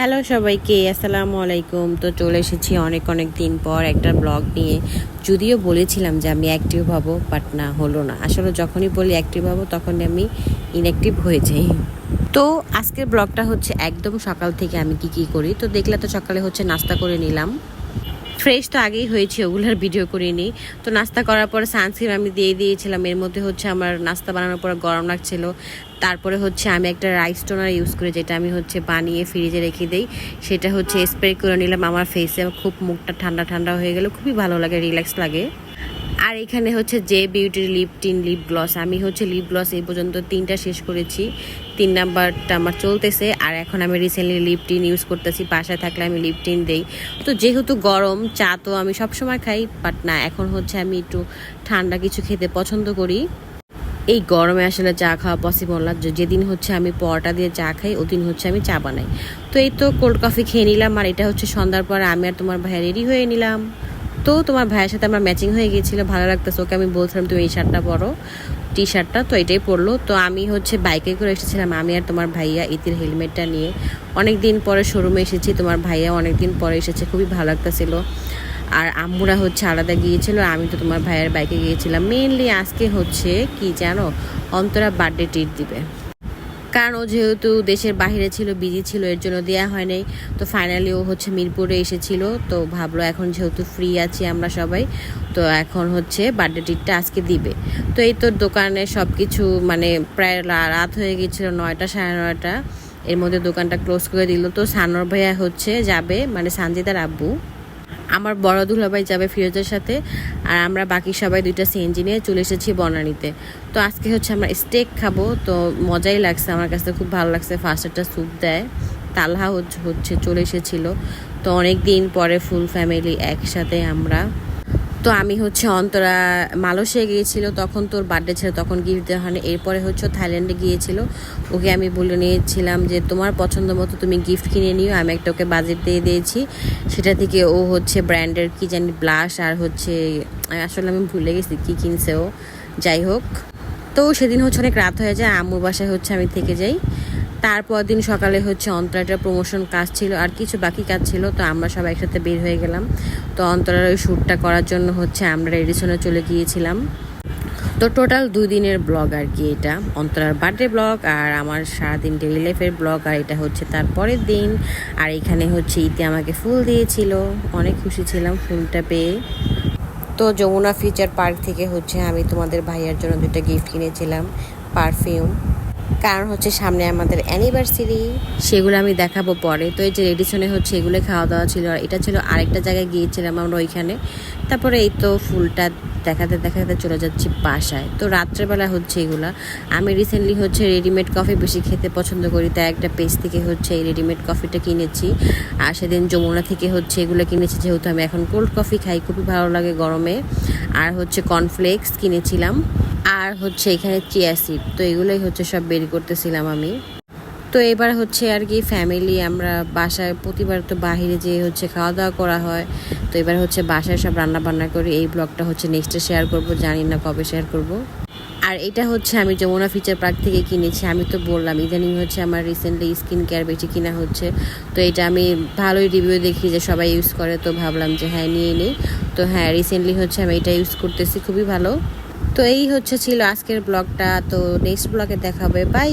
Hello সবাইকে, আসসালামু আলাইকুম। তো চলে এসেছি অনেক অনেক দিন পর একটা ব্লগ নিয়ে। যদিও বলেছিলাম যে আমি অ্যাক্টিভ হব বাট না, হলো না। আসলে যখনই বলি অ্যাক্টিভ হব, তখনই আমি ইনঅ্যাক্টিভ হয়ে যাই। তো আজকের ব্লগটা হচ্ছে একদম সকাল থেকে আমি কি কি করি। তো দেখলে তো সকালে হচ্ছে নাস্তা করে নিলাম। ফ্রেশ তো আগেই হয়েছে ওগুলোর ভিডিও করিনি। তো নাস্তা করার পরে সানস্ক্রিন আমি দিয়ে দিয়েছিলাম। এর মধ্যে হচ্ছে আমার নাস্তা বানানোর পর গরম লাগছিল। তারপরে হচ্ছে আমি একটা রাইস টোনার ইউজ করি, যেটা আমি হচ্ছে বানিয়ে ফ্রিজে রেখে দিই। সেটা হচ্ছে স্প্রে করে নিলাম আমার ফেসে খুব মুখটা ঠান্ডা ঠান্ডা হয়ে গেল, খুবই ভালো লাগে রিল্যাক্স লাগে। আর এখানে হচ্ছে জে বিউটির লিপ টিন লিপ গ্লস আমি হচ্ছে লিপ গ্লস এই পর্যন্ত তিনটা শেষ করেছি। তিন নাম্বারটা আমার চলতেছে, আর এখন আমি রিসেন্টলি লিপ টিন ইউজ করতেছি, বাসায় থাকলে আমি লিপ টিন দিই। তো যেহেতু গরম, চা তো আমি সবসময় খাই বাট না, এখন হচ্ছে আমি একটু ঠান্ডা কিছু খেতে পছন্দ করি। এই গরমে আসলে চা খাওয়া পসিবল না। যেদিন হচ্ছে আমি পরোটা দিয়ে চা খাই, ওদিন হচ্ছে আমি চা বানাই। তো এই তো কোল্ড কফি খেয়ে নিলাম, আর এটা হচ্ছে সন্ধ্যার পর আমি আর তোমার ভাই রেডি হয়ে নিলাম। তো তোমার ভাইয়ের সাথে আমার ম্যাচিং হয়ে গিয়েছিল, ভালো লাগতেছে, ওকে আমি বলছিলাম, তুমি এই শার্টটা পরো টি শার্টটা তো এটাই পরলো। তো আমি হচ্ছে বাইকে করে এসেছিলাম, আমি আর তোমার ভাইয়া ইতির হেলমেটটা নিয়ে। অনেক দিন পরে শোরুমে এসেছি, তোমার ভাইয়া অনেক দিন পরে এসেছে, খুবই ভালো লাগতেছিল আর আম্মুরা হচ্ছে আলাদা গিয়েছিল, আমি তো তোমার ভাইয়ের বাইকে গিয়েছিলাম। মেনলি আজকে হচ্ছে কি জানো, অন্তরা বার্থডে ট্রিট দিবে। কারণ ও যেহেতু দেশের বাইরে ছিল বিজি ছিল, এর জন্য দেয়া হয় নাই। তো ফাইনালি ও হচ্ছে মিরপুরে এসেছিল। তো ভাবলো এখন যেহেতু ফ্রি আছি আমরা সবাই, তো এখন হচ্ছে বার্থডে ট্রিটটা আজকে দিবে। তো এই তোর দোকানে সব কিছু মানে প্রায় রাত হয়ে গেছিল নয়টা সাড়ে নয়টা। এর মধ্যে দোকানটা ক্লোজ করে দিল। তো সানোর ভাইয়া হচ্ছে যাবে মানে সানজিদার আব্বু। আমার বড় দুলাভাই যাবে ফিরোজের সাথে, আর আমরা বাকি সবাই দুইটা সিএনজি নিয়ে চলে এসেছি বনানিতে। তো আজকে হচ্ছে আমরা স্টেক খাব, তো মজাই লাগছে, আমার কাছে খুব ভালো লাগছে ফার্স্ট একটা স্যুপ দেয়। তালহা হচ্ছে হচ্ছে চলে এসেছিল। তো অনেক দিন পরে ফুল ফ্যামিলি একসাথে আমরা তো আমি হচ্ছে অন্তরা মালয়েশিয়া গিয়েছিল, তখন তোর বার্থডে ছিল, তখন গিফট দেওয়া হয়নি। এরপরে হচ্ছে থাইল্যান্ডে গিয়েছিল। ওকে আমি বলে নিয়েছিলাম যে, তোমার পছন্দ মতো তুমি গিফট কিনে নিও, আমি একটা ওকে বাজেট দিয়ে দিয়েছি। সেটা থেকে ও হচ্ছে ব্র্যান্ডের কি জানি ব্লাশ আর হচ্ছে আসলে আমি ভুলে গেছি কি কিনছে ও। যাই হোক। তো সেদিন হচ্ছে অনেক রাত হয়ে যায়, আম্মুর বাসায় হচ্ছে আমি থেকে যাই। তারপর দিন সকালে হচ্ছে অন্তরাটার প্রমোশন কাজ ছিল, আর কিছু বাকি কাজ ছিল, তো আমরা সবাই একসাথে বের হয়ে গেলাম। তো অন্তরার ওই শ্যুটটা করার জন্য হচ্ছে আমরা এডিশনে চলে গিয়েছিলাম। তো টোটাল দুই দিনের ব্লগ আর কি এটা। অন্তরার বার্থডে ব্লগ আর আমার সারাদিন ডেলি লাইফের ব্লগ আর এটা হচ্ছে তার পরের দিন। আর এখানে হচ্ছে ইতি আমাকে ফুল দিয়েছিল। অনেক খুশি ছিলাম ফুলটা পেয়ে। তো যমুনা ফিচার পার্ক থেকে হচ্ছে আমি তোমাদের ভাইয়ার জন্য দুটো গিফট কিনেছিলাম পারফিউম কারণ হচ্ছে সামনে আমাদের অ্যানিভার্সারি সেগুলো আমি দেখাবো পরে। তো এই যে রেডিশনে হচ্ছে এগুলো খাওয়া দাওয়া ছিল, আর এটা ছিল আরেকটা জায়গায় গিয়েছিলাম আমরা ওইখানে। তারপরে এই তো ফুলটা দেখাতে দেখাতে চলে যাচ্ছি বাসায়। তো রাত্রেবেলা হচ্ছে এগুলা। আমি রিসেন্টলি হচ্ছে রেডিমেড কফি বেশি খেতে পছন্দ করি, তাই একটা পেজ থেকে হচ্ছে এই রেডিমেড কফিটা কিনেছি। আর সেদিন যমুনা থেকে হচ্ছে এগুলো কিনেছি, যেহেতু আমি এখন কোল্ড কফি খাই, খুবই ভালো লাগে গরমে। আর হচ্ছে কর্নফ্লেক্স কিনেছিলাম। আর হচ্ছে এখানে চিয়া সিড তো এগুলোই হচ্ছে সব বের করতেছিলাম আমি। তো এবার হচ্ছে আর কি ফ্যামিলি আমরা বাসায়, প্রতিবার তো বাহিরে যেয়ে হচ্ছে খাওয়া দাওয়া করা হয়। তো এবার হচ্ছে বাসায় সব রান্না বান্না করি এই ব্লগটা হচ্ছে নেক্সটে শেয়ার করব, জানি না কবে শেয়ার করব। আর এটা হচ্ছে আমি যমুনা ফিচার পার্ক থেকে কিনেছি, আমি তো বললাম, ইদানিং হচ্ছে আমার রিসেন্টলি স্কিন কেয়ার বেশি কিনা হচ্ছে। তো এটা আমি ভালোই রিভিউ দেখি যে সবাই ইউজ করে, তো ভাবলাম যে হ্যাঁ নিয়ে নিই। তো হ্যাঁ রিসেন্টলি হচ্ছে আমি এটা ইউজ করতেছি, খুবই ভালো। তো এই হচ্ছে ছিল আজকের ব্লগটা তো নেক্সট ব্লগে দেখাবে বাই